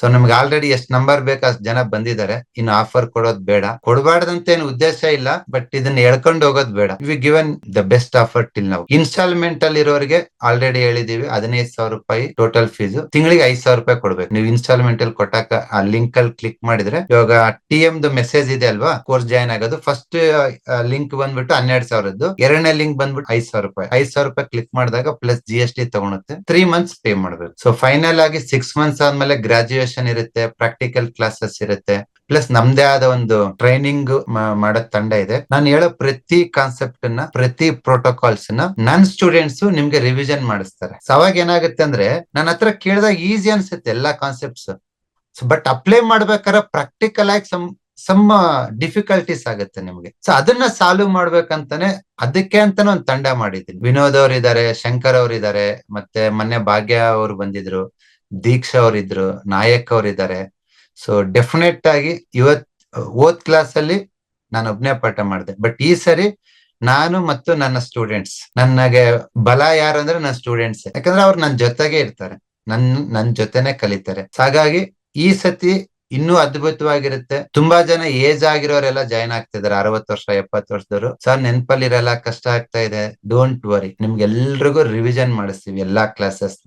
So ನಮ್ಗೆ already ಎಷ್ಟ್ number ಬೇಕು ಅಷ್ಟು ಜನ ಬಂದಿದ್ದಾರೆ. ಇನ್ನು ಆಫರ್ ಕೊಡೋದ್ ಬೇಡ. ಕೊಡಬಾರ್ದಂತ ಏನು ಉದ್ದೇಶ ಇಲ್ಲ ಬಟ್ ಇದನ್ನ ಎಳ್ಕೊಂಡು ಹೋಗೋದ್ ಬೇಡ. We given the best offer till ನಾವು ಇನ್ಸ್ಟಾಲ್ಮೆಂಟ್ ಅಲ್ಲಿ ಇರೋರಿಗೆ ಆಲ್ರೆಡಿ ಹೇಳಿದೀವಿ. ಹದಿನೈದು ಸಾವಿರ ರೂಪಾಯಿ ಟೋಟಲ್ ಫೀಸ್ ತಿಂಗಳಿಗೆ ಐದ್ ಸಾವಿರ ರೂಪಾಯಿ ಕೊಡ್ಬೇಕು. ನೀವು ಇನ್ಸ್ಟಾಲ್ಮೆಂಟ್ ಅಲ್ಲಿ ಕೊಟ್ಟಾಕ ಆ ಲಿಂಕ್ ಅಲ್ಲಿ ಕ್ಲಿಕ್ ಮಾಡಿದ್ರೆ, ಇವಾಗ ಟಿ ಎಂ ಮೆಸೇಜ್ ಇದೆ ಅಲ್ವಾ? ಕೋರ್ಸ್ ಜಾಯ್ನ್ ಆಗೋದು. ಫಸ್ಟ್ ಲಿಂಕ್ ಬಂದ್ಬಿಟ್ಟು ಹನ್ನೆರಡು ಸಾವಿರದ್ದು. ಎರಡನೇ ಲಿಂಕ್ ಬಂದ್ಬಿಟ್ಟು ಐದ್ ಸಾವಿರ ರೂಪಾಯಿ. ಐದ್ ಸಾವಿರ ರೂಪಾಯಿ ಕ್ಲಿಕ್ ಮಾಡಿದಾಗ ಪ್ಲಸ್ ಜಿ ಎಸ್ ಟಿ ತಗೊಳುತ್ತೆ. ತ್ರೀ ಮಂತ್ಸ್ ಪೇ ಮಾಡ್ಬೇಕು. ಸೊ ಫೈನಲ್ ಆಗಿ ಸಿಕ್ಸ್ ಮಂತ್ಸ್ ಆದ್ಮೇಲೆ ಗ್ರಾಜುಯೇಷನ್ ಇರುತ್ತೆ ಪ್ರಾಕ್ಟಿಕಲ್ ಕ್ಲಾಸಸ್ ಇರುತ್ತೆ. ಪ್ಲಸ್ ನಮ್ದೇ ಆದ ಒಂದು ಟ್ರೈನಿಂಗ್ ಮಾಡೋ ತಂಡ ಇದೆ. ನಾನು ಹೇಳೋ ಪ್ರತಿ ಕಾನ್ಸೆಪ್ಟ್ನ, ಪ್ರತಿ ಪ್ರೋಟೋಕಾಲ್ಸ್ನ ನನ್ ಸ್ಟೂಡೆಂಟ್ಸ್ ನಿಮ್ಗೆ ರಿವಿಷನ್ ಮಾಡಿಸ್ತಾರೆ. ಸೊ ಅವಾಗ ಏನಾಗುತ್ತೆ ಅಂದ್ರೆ ನನ್ನ ಹತ್ರ ಕೇಳಿದಾಗ ಈಸಿ ಅನ್ಸುತ್ತೆ ಎಲ್ಲಾ ಕಾನ್ಸೆಪ್ಟ್ಸ್ ಬಟ್ ಅಪ್ಲೈ ಮಾಡ್ಬೇಕಾದ್ರೆ ಪ್ರಾಕ್ಟಿಕಲ್ ಆಗಿ ಸಮ್ ಸಮ್ಮ ಡಿಫಿಕಲ್ಟೀಸ್ ಆಗುತ್ತೆ ನಿಮ್ಗೆ. ಸೊ ಅದನ್ನ ಸಾಲ್ವ್ ಮಾಡ್ಬೇಕಂತಾನೆ ಅದಕ್ಕೆ ಅಂತಾನೆ ಒಂದು ತಂಡ ಮಾಡಿದ್ದೀನಿ. ವಿನೋದ್ ಅವ್ರು ಇದಾರೆ ಶಂಕರ್ ಅವ್ರು ಇದಾರೆ ಮತ್ತೆ ಮೊನ್ನೆ ಭಾಗ್ಯ ಅವ್ರು ಬಂದಿದ್ರು. ದೀಕ್ಷಾ ಅವರಿದ್ರು, ನಾಯಕ್ ಅವರಿದ್ದಾರೆ ಸೊ ಡೆಫಿನೆಟ್ ಆಗಿ ಇವತ್, ಓದ್ ಕ್ಲಾಸ್ ಅಲ್ಲಿ ನಾನು ಒಬ್ನೇ ಪಾಠ ಮಾಡಿದೆ. ಬಟ್ ಈ ಸರಿ ನಾನು ಮತ್ತು ನನ್ನ ಸ್ಟೂಡೆಂಟ್ಸ್ ನನಗೆ ಬಲ ಯಾರಂದ್ರೆ ನನ್ನ ಸ್ಟೂಡೆಂಟ್ಸ್ ಯಾಕಂದ್ರೆ ಅವ್ರು ನನ್ನ ಜೊತೆಗೆ ಇರ್ತಾರೆ. ನನ್ ನನ್ ಜೊತೆನೆ ಕಲಿತಾರೆ. ಹಾಗಾಗಿ ಈ ಸತಿ ಇನ್ನೂ ಅದ್ಭುತವಾಗಿರುತ್ತೆ. ತುಂಬಾ ಜನ ಏಜ್ ಆಗಿರೋರೆಲ್ಲ ಜಾಯ್ನ್ ಆಗ್ತಿದಾರೆ. ಅರವತ್ತು ವರ್ಷ, ಎಪ್ಪತ್ತು ವರ್ಷದವರು. ಸರ್ ನೆನ್ಪಲ್ಲಿರಲ್ಲ ಕಷ್ಟ ಆಗ್ತಾ ಇದೆ. ಡೋಂಟ್ ವರಿ ನಿಮ್ಗೆ ಎಲ್ರಿಗೂ ರಿವಿಷನ್ ಮಾಡಿಸ್ತೀವಿ ಎಲ್ಲಾ ಕ್ಲಾಸಸ್